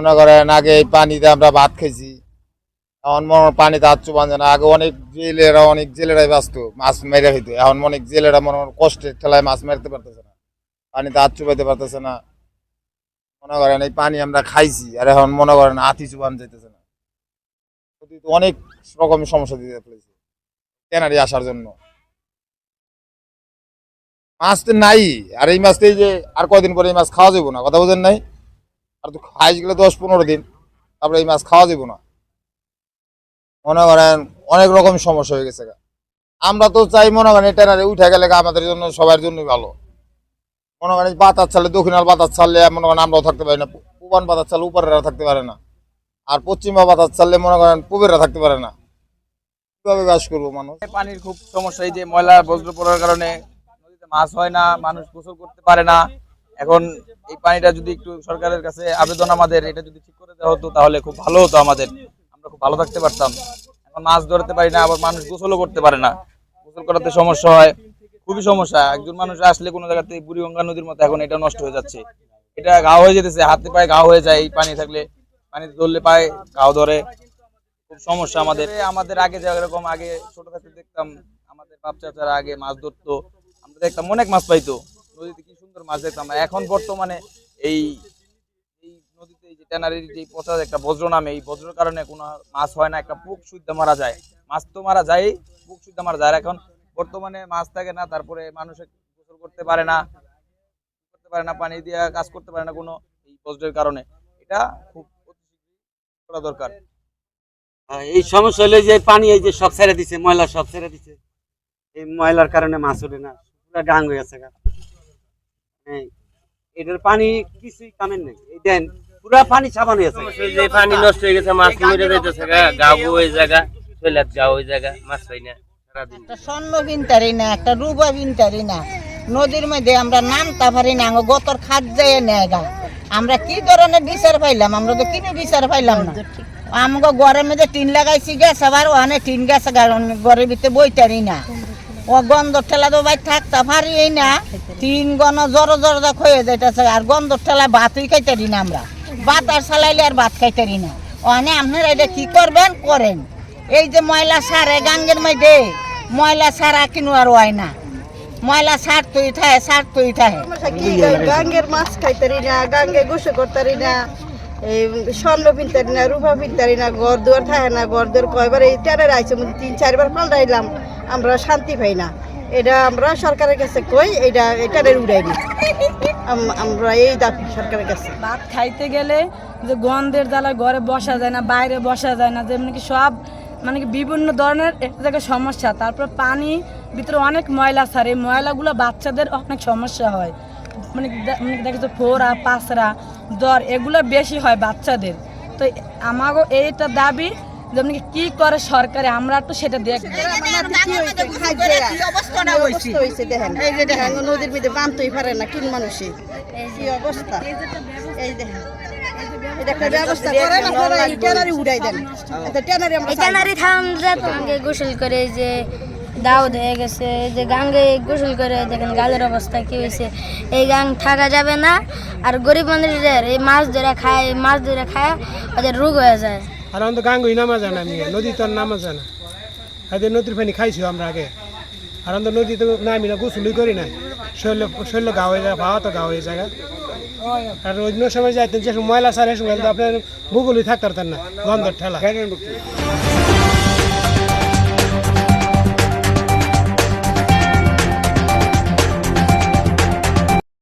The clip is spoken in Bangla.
মনে করেন, আগে এই পানিতে আমরা ভাত খেয়েছি। এখন মনে পানিতে চুবান যায় না। আগে অনেক জেলেরা, অনেক জেলেরাই বাঁচত মাছ মেরে হইতো এখন অনেক জেলেরা মনে কষ্টের ঠেলায় মাছ মারতে পারতেছে না। পানিতে হাত চুবাইতে পারতেছে না। মনে করেন এই পানি আমরা খাইছি, আর এখন মনে করেন হাতি চুবান যাইতেছে না। অনেক রকমের সমস্যা দিতে ফেলেছে, ট্যানারি আসার জন্য। মাছ তো নাই, আর এই মাছ তো এই যে আর কয়দিন পরে এই মাছ খাওয়া যাব না, কথা বোঝেন নাই? আর তো খাইস গেলে দশ পনেরো দিন, তারপরে এই মাছ খাওয়া যাব না। মনে করেন অনেক রকম সমস্যা হয়ে গেছে আমরা তো চাই মনে করেন ট্রেনারে উঠে গেলে আমাদের জন্য সবার জন্যই ভালো। মনে করেন বাতাস ছাড়লে দক্ষিণাল বাতাস ছাড়লে মনে করেন আমরাও থাকতে পারি না পূবান বাতাস ছাড়লে উপরেরা থাকতে পারে না। আর পশ্চিমা বাতাস ছাড়লে মনে করেন পূবেরা থাকতে পারে না। কীভাবে বাস করব মানুষ? পানির খুব সমস্যা, এই যে ময়লা বজ্র পড়ার কারণে মাছ হয় না, মানুষ গোসল করতে পারে না। এখন এই পানিটা যদি একটু সরকারের কাছে আবেদন আমাদের, এটা যদি ঠিক করে দেওয়া হতো, তাহলে খুব ভালো হতো আমাদের। আমরা খুব ভালো থাকতে পারতাম। এখন মাছ ধরতে পারি না, আবার মানুষ গোসলও করতে পারে না। গোসল করাতে সমস্যা হয়, খুবই সমস্যা। একজন মানুষ আসলে কোনো জায়গাতে বুড়িগঙ্গা নদীর মতো এখন এটা নষ্ট হয়ে যাচ্ছে। এটা ঘাও হয়ে যেতেছে, হাতে পায়ে ঘাও হয়ে যায় এই পানি থাকলে। পানিতে ধরলে পায়ে ঘাও ধরে। খুব সমস্যা আমাদের। আমাদের আগে যেরকম আগে ছোট থাকতে দেখতাম, আমাদের বাপ চাচারা আগে মাছ ধরতো। আমরা দেখতাম অনেক মাছ পাইতো। নদীতে কি সুন্দর মাছ দেখতাম। এখন বর্তমানে এই এই নদীতে যে ট্যানারির যে পচা একটা বজ্র নামে এই বজ্রের কারণে কোনো মাছ হয় না। একটা পুক শুদ্ধ মারা যায়। মাছ তো মারা যায় পুক শুদ্ধ মারা যায়। এখন বর্তমানে মাছ থাকে না তারপরে মানুষ গোসল করতে পারে না করতে পারে না পানি দিয়ে কাজ করতে পারে না কোনো এই বজ্রের কারণে। এটা খুব করা দরকার। আহ, এই সমস্যা হলে যে পানি এই যে সব ছেড়ে দিছে ময়লা সব ছেড়ে দিছে। এই ময়লার কারণে মাছ ওঠে না পুরা গাং হয়ে গেছে এটার পানি কিছুই কামের নেই। এই দেন পুরা পানি এই যে পানি নষ্ট হয়ে গেছে মাছ মরে যাইতেছে গা গাবো ওই জায়গা যাও ওই জায়গা মাছ পাই না একটা স্বর্ণ বিনতারি না একটা রূপা বিনতারি না। নদীর মধ্যে আমরা নামতে পারি না গতর খাদ যায় নেগা আমরা কি ধরনের বিচার পাইলাম? আমরা তো কিনে বিচার পাইলাম না। আমাকে ঘরের মধ্যে টিন লাগাইছি গ্যাস আবার ওখানে টিন গ্যাস ঘরের ভিতরে বইতারি না। ও গন্ধ ঠেলা তো ভাই থাকতে পারি না। তিন গণ জড় জড় হয়ে যাইতেছে, আর গন্ধ ঠেলা ভাতই খাইতারি না আমরা। ভাত আর চালাইলে আর ভাত খাইতারি না। ওখানে আপনারা এটা কি করবেন? করেন। এই যে ময়লা সারে গাঙ্গের মধ্যে ময়লা সারা কিনু আর হয় না। ময়লা সার তুই থাকে সার তুই থাকে গাঙ্গের মাছ খাইতারি না, গাঙ্গে গোসল করতারি না, এই স্বর্ণ পিনতারি না, রূপা পিনতারি না, ঘর দুয়ার থাকে না, ঘর দুয়ার কয়বার এই টেনের আইছে, তিন চারবার পাল্টাইলাম। আমরা শান্তি পাই না। এটা আমরা সরকারের কাছে কই, এটা এটারে উড়াইনি আম- আমরা এই দাবি সরকারের কাছে। ভাত খাইতে গেলে যে গন্ধের জ্বালায় ঘরে বসা যায় না, বাইরে বসা যায় না, যেমনি কি সব মানে কি বিভিন্ন ধরনের একটা জায়গায় সমস্যা। তারপর পানি, ভিতরে অনেক ময়লা ছাড়ে। ময়লাগুলো বাচ্চাদের অনেক সমস্যা হয়। মানে মানে দেখেছ ফোরা পাঁচরা জ্বর, এগুলো বেশি হয় বাচ্চাদের। তো আমারও এইটা দাবি যেমন কি করে সরকারে আমরা একটু সেটা হয়েছে? দেখেন। এই যে দেখেন নদীর মধ্যে বানতেই পারে না কিন মানুষই কি অবস্থা? এই দেখেন। গোসল করে যে দাউদ হয়ে গেছে এই যে গাঙ্গে গোসল করে দেখেন গালের অবস্থা কি হয়েছে। এই গাং থাকা যাবে না আর গরিব মানুষদের এই মাছ ধরে খায় মাছ ধরে খায় ওদের রোগ হয়ে যায়। আর আমাদের গাঙ্গুই নামা জানা আমি নদী তো নামা জানা আর নদীর পানি খাইছি আমরা আগে। আর আমাদের নদীতে নামি না গোসলই করি না শরীর শরীর গা হয়ে যায় ভাওয়া তো গা হয়ে যায়। আর অন্য সময় যাইতেন যে ময়লা সারে সময় তো আপনার ভূগোলই থাকতে পারতেন না, গন্ধর ঠেলা।